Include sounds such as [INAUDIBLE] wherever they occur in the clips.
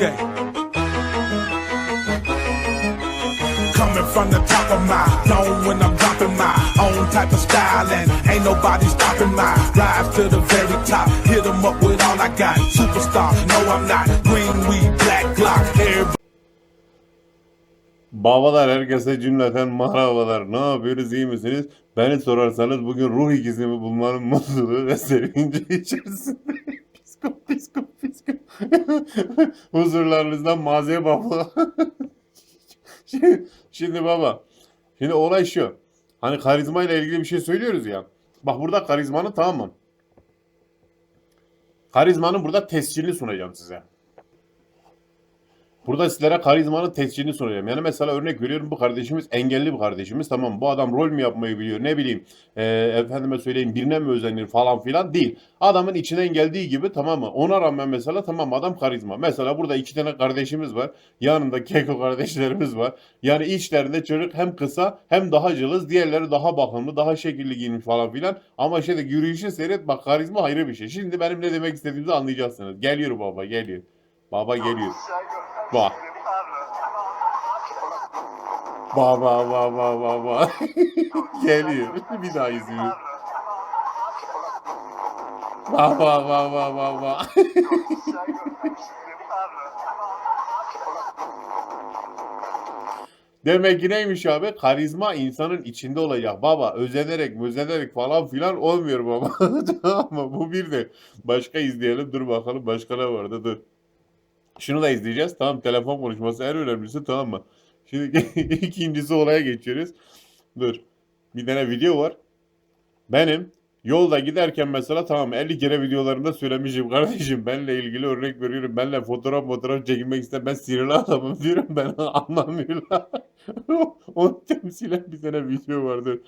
Okay. Coming from the top of my dome when I'm dropping my own type of style and ain't nobody stopping my rise to the very top. Hit 'em up with all I got. Superstar, no I'm not. Green weed, black Glock. Everybody Babalar herkese cümleten merhabalar. Ne yapıyoruz iyi misiniz? Beni sorarsanız bugün ruh ikizimi bulmanın mutluluğu ve sevinci içerisinde. Pisko pisko pisko. [LAUGHS] Huzurlarınızdan maziye baba. [LAUGHS] şimdi, şimdi baba. Şimdi olay şu. Hani karizma ile ilgili bir şey söylüyoruz ya. Bak burada karizmanın tamam mı? Karizmanın burada tescilini sunacağım size. Burada sizlere karizmanın tescilini sunacağım. Yani mesela örnek veriyorum bu kardeşimiz engelli bir kardeşimiz. Tamam bu adam rol mü yapmayı biliyor ne bileyim e, efendime söyleyeyim birine mi özenir falan filan değil. Adamın içinden geldiği gibi tamam mı? Ona rağmen mesela tamam adam karizma. Mesela burada iki tane kardeşimiz var. Yanında keko kardeşlerimiz var. Yani içlerinde çocuk hem kısa hem daha cılız. Diğerleri daha bakımlı daha şekilli giyinmiş falan filan. Ama işte yürüyüşü seyret bak karizma ayrı bir şey. Şimdi benim ne demek istediğimizi anlayacaksınız. Geliyor baba geliyor. Baba geliyor. Bak. Ba ba ba ba ba ba. Geliyor. Bir daha izliyor. Ba ba ba ba ba ba. Demek ki neymiş abi? Karizma insanın içinde olacak. Baba özenerek özenerek falan filan olmuyor baba. [LAUGHS] mı? Bu bir de. Başka izleyelim. Dur bakalım başka ne vardı? Dur. Şunu da izleyeceğiz. Tamam telefon konuşması en önemlisi tamam mı? Şimdi [LAUGHS] ikincisi olaya geçiyoruz. Dur. Bir tane video var. Benim yolda giderken mesela tamam 50 kere videolarımda söylemişim kardeşim benle ilgili örnek veriyorum. Benle fotoğraf fotoğraf çekilmek istem ben sinirli adamım [LAUGHS] diyorum ben [LAUGHS] anlamıyorlar. Onu temsilen bir tane video vardı.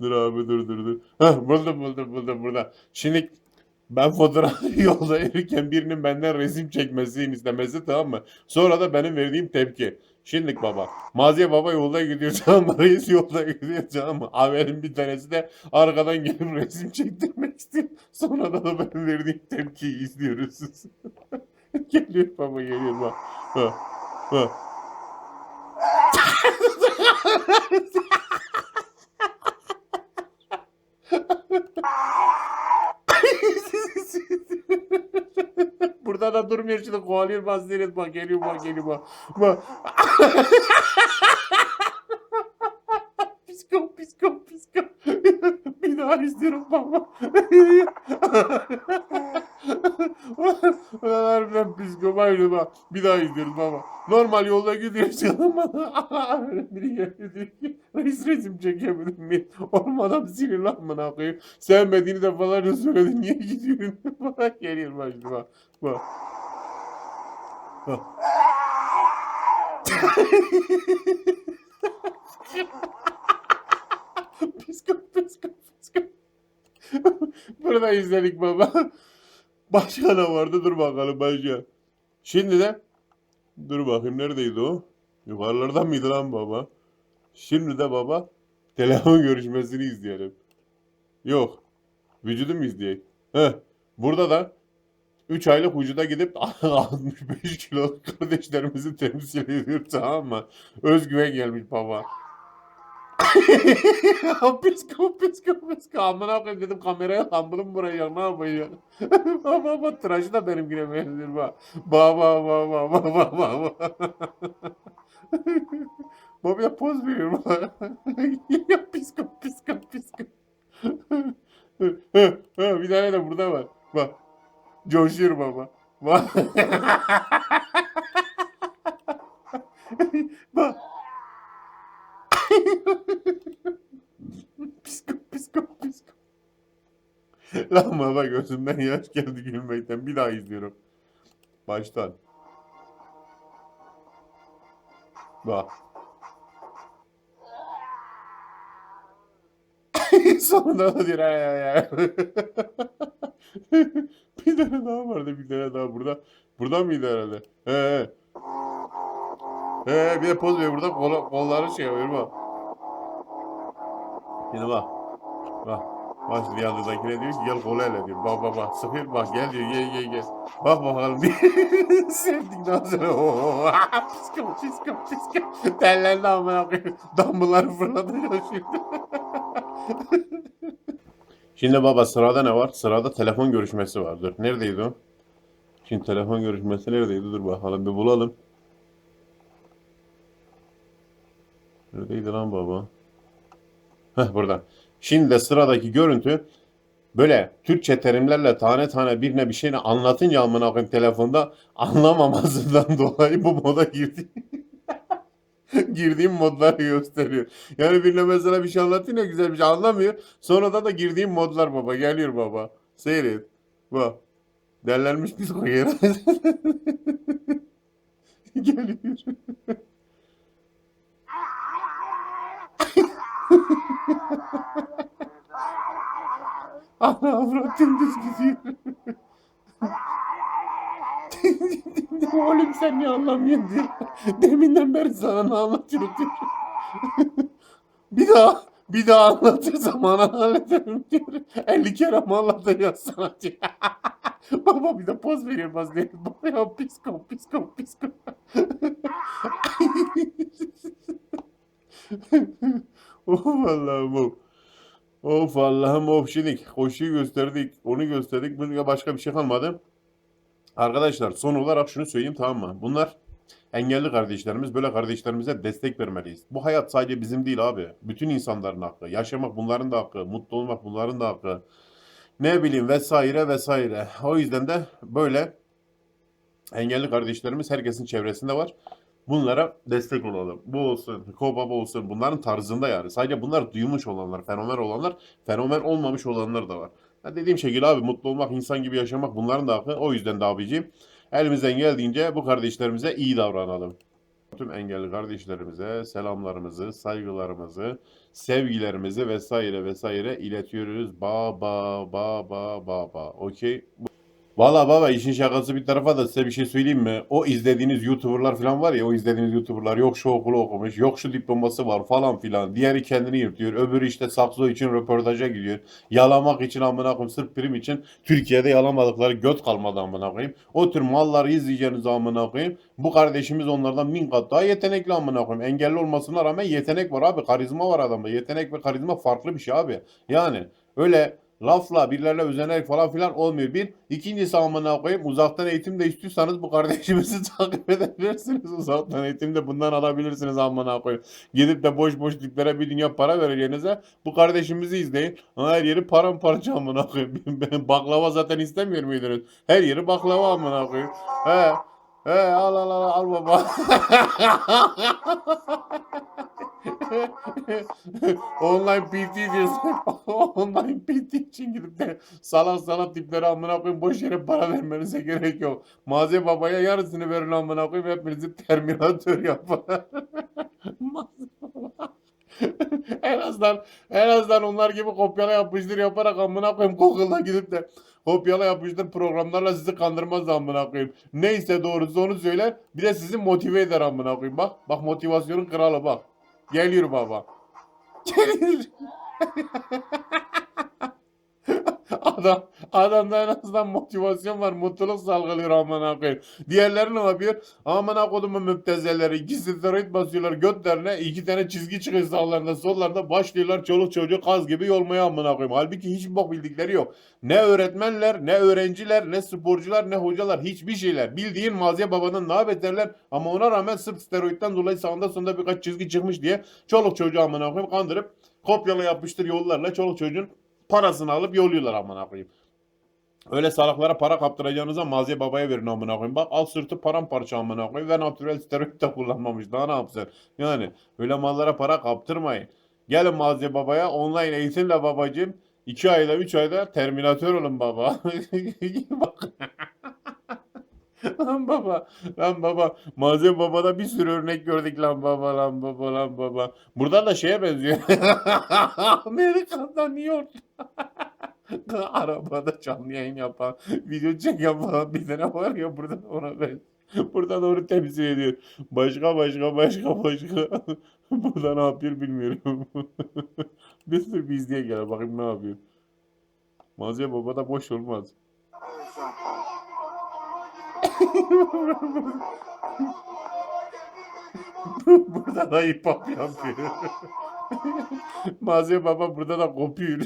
Dur abi dur dur dur. Heh, buldum buldum buldum burada. Şimdi ben fotoğraf [LAUGHS] yolda yürürken birinin benden resim çekmesini istemesi tamam mı? Sonra da benim verdiğim tepki. Şimdilik baba. Maziye baba yolda gidiyor [LAUGHS] tamam mı? Reis yolda gidiyor tamam mı? Haberin bir tanesi de arkadan gelip [LAUGHS] resim çektirmek istiyor. Sonra da, da benim verdiğim tepkiyi izliyoruz. geliyor baba geliyor bak. Bak. Bak. Burada da durmuyor şimdi kovalıyor bak seyret bak geliyor bak geliyor bak. Bak. [LAUGHS] psiko psiko psiko. Bir daha istiyorum baba. Ulan harbiden psikomaydı bak. Bir daha izliyoruz baba. Normal yolda gidiyoruz [LAUGHS] ama biri geldi diyor ki resim çekebilir miyim? Oğlum adam sinirli amına koyayım. Sevmediğini de falan söyledi. Niye gidiyorsun? [LAUGHS] Bak geliyor bak. Bak. Bak. [LAUGHS] Psiko psiko psiko. Burada izledik baba. Başka ne vardı? Dur bakalım başka. Şimdi de dur bakayım neredeydi o? Yukarılardan mıydı lan baba? Şimdi de baba telefon [LAUGHS] görüşmesini izleyelim. Yok. Vücudu mu izleyelim? Heh. Burada da 3 aylık vücuda gidip [LAUGHS] 65 kilo kardeşlerimizi temsil ediyor tamam mı? Özgüven gelmiş baba. [LAUGHS] psiko psiko psiko amına koyayım dedim kameraya kandırım buraya ne yapayım baba baba tıraşı da benimkine benziyor baba baba baba baba baba [LAUGHS] ya poz veriyor bak [LAUGHS] ya psiko psiko psiko [LAUGHS] bir tane de burada var bak coşuyor baba bak bak psiko psiko psiko. Lan baba gözümden yaş geldi gülmekten. Bir daha izliyorum. Baştan. Bak. [LAUGHS] Sonunda da diyor ay ay ay. [LAUGHS] bir tane daha vardı bir tane daha burada. Buradan mıydı herhalde? He he. He bir de poz veriyor burada kol, kolları şey yapıyor bak. Şimdi bak. Bak. Başlı yanındakine diyor ki gel kolu ele diyor. Bak bak bak sıkıyor bak gel diyor gel gel gel. Bak bakalım [LAUGHS] diye. Sevdikten sonra ooo. [LAUGHS] Pisko pisko pisko. Tellendi amına koyayım. Dumbbellları fırlatacak [LAUGHS] şimdi. Şimdi baba sırada ne var? Sırada telefon görüşmesi var. Dur neredeydi o? Şimdi telefon görüşmesi neredeydi? Dur bakalım bir bulalım. Neredeydi lan baba? Heh burada. Şimdi de sıradaki görüntü böyle Türkçe terimlerle tane tane birine bir şeyini anlatınca amına koyayım telefonda anlamamasından [LAUGHS] dolayı bu moda girdi. [LAUGHS] girdiğim modları gösteriyor. Yani birine mesela bir şey anlatayım ya güzel bir şey anlamıyor. Sonradan da girdiğim modlar baba geliyor baba. Seyret. Bak. Derlenmiş psikoyer. [LAUGHS] geliyor. Ana avrat dümdüz gidiyor. Oğlum sen niye anlamıyorsun diyor. Deminden beri sana ne anlatıyorum diyor. bir daha bir daha anlatırsam ana hallederim diyor. 50 kere mi anlatacağız sana diyor. Baba bir de poz veriyor poz veriyor. Baba ya psiko psiko psiko. oh vallahi bu. Of Allah'ım of şimdi koşuyu gösterdik, onu gösterdik. Bunun başka bir şey kalmadı. Arkadaşlar son olarak şunu söyleyeyim tamam mı? Bunlar engelli kardeşlerimiz. Böyle kardeşlerimize destek vermeliyiz. Bu hayat sadece bizim değil abi. Bütün insanların hakkı. Yaşamak bunların da hakkı. Mutlu olmak bunların da hakkı. Ne bileyim vesaire vesaire. O yüzden de böyle engelli kardeşlerimiz herkesin çevresinde var. Bunlara destek olalım. Bu olsun, Kobaba olsun. Bunların tarzında yani. Sadece bunlar duymuş olanlar, fenomen olanlar, fenomen olmamış olanlar da var. Ya dediğim şekilde abi mutlu olmak, insan gibi yaşamak bunların da hakkı. O yüzden de abiciğim elimizden geldiğince bu kardeşlerimize iyi davranalım. Tüm engelli kardeşlerimize selamlarımızı, saygılarımızı, sevgilerimizi vesaire vesaire iletiyoruz. Ba ba ba ba ba ba. Okey. Valla baba işin şakası bir tarafa da size bir şey söyleyeyim mi? O izlediğiniz YouTuber'lar falan var ya o izlediğiniz YouTuber'lar yok şu okulu okumuş, yok şu diploması var falan filan. Diğeri kendini yırtıyor. Öbürü işte sakso için röportaja gidiyor. Yalamak için amına koyayım sırf prim için Türkiye'de yalamadıkları göt kalmadı amına koyayım. O tür malları izleyeceğiniz amına koyayım. Bu kardeşimiz onlardan bin kat daha yetenekli amına koyayım. Engelli olmasına rağmen yetenek var abi. Karizma var adamda. Yetenek ve karizma farklı bir şey abi. Yani öyle lafla birilerine özenerek falan filan olmuyor. Bir. ikincisi amına koyayım uzaktan eğitim de istiyorsanız bu kardeşimizi [LAUGHS] takip edebilirsiniz. Uzaktan eğitim de bundan alabilirsiniz amına koyayım. Gidip de boş boş tiplere bir dünya para vereceğinize bu kardeşimizi izleyin. Her yeri paramparça amına koyayım. [LAUGHS] Ben baklava zaten istemiyor muydunuz? Her yeri baklava amına koyayım. He. He al al al al baba. [LAUGHS] [LAUGHS] Online PT diyorsun. [LAUGHS] Online PT için gidip de salak salak tiplere amına koyayım boş yere para vermenize gerek yok. Mazi babaya yarısını verin amına koyayım hepinizi terminatör yapar. [LAUGHS] Mazi baba. en azından en azından onlar gibi kopyala yapıştır yaparak amına koyayım Google'da gidip de kopyala yapıştır programlarla sizi kandırmaz amına koyayım. Neyse doğrusu onu söyler. Bir de sizi motive eder amına koyayım. Bak bak motivasyonun kralı bak. Geliyor baba. Geliyor. [LAUGHS] [LAUGHS] Adam, adamda en azından motivasyon var. Mutluluk salgılıyor amına koyayım. Diğerleri ne yapıyor? Amına kodumun müptezelleri. İki steroid basıyorlar götlerine. iki tane çizgi çıkıyor sağlarında sollarında. Başlıyorlar çoluk çocuğu kaz gibi yolmaya amına koyayım. Halbuki hiçbir bok bildikleri yok. Ne öğretmenler, ne öğrenciler, ne sporcular, ne hocalar. Hiçbir şeyler. Bildiğin maziye babanın ne beterler. Ama ona rağmen sırf steroidden dolayı sağında sonunda birkaç çizgi çıkmış diye çoluk çocuğu amına koyayım kandırıp kopyala yapıştır yollarla çoluk çocuğun parasını alıp yolluyorlar amına koyayım. Öyle salaklara para kaptıracağınıza maziye babaya verin amına koyayım. Bak al sırtı paramparça amına koyayım ve natürel steroid de kullanmamış. Daha ne yapsın? Yani öyle mallara para kaptırmayın. Gelin maziye babaya online eğitimle babacığım. 2 ayda 3 ayda terminatör olun baba. [LAUGHS] Bak. [LAUGHS] lan baba, lan baba. Maziye babada bir sürü örnek gördük lan baba, lan baba, lan baba. Buradan da şeye benziyor. [LAUGHS] Amerika'dan New York. [LAUGHS] Arabada canlı yayın yapan, video çeken falan bir tane var ya burada ona ben. Burada doğru temsil ediyor. Başka başka başka başka. burada ne yapıyor bilmiyorum. bir sürü bir izleye gel bakayım ne yapıyor. Maziye Baba da boş olmaz. Burada da hip hop yapıyor. Maziye Baba burada da kopuyor.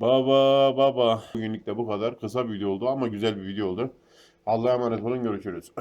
baba baba. Bugünlük de bu kadar. Kısa bir video oldu ama güzel bir video oldu. Allah'a emanet olun. Görüşürüz.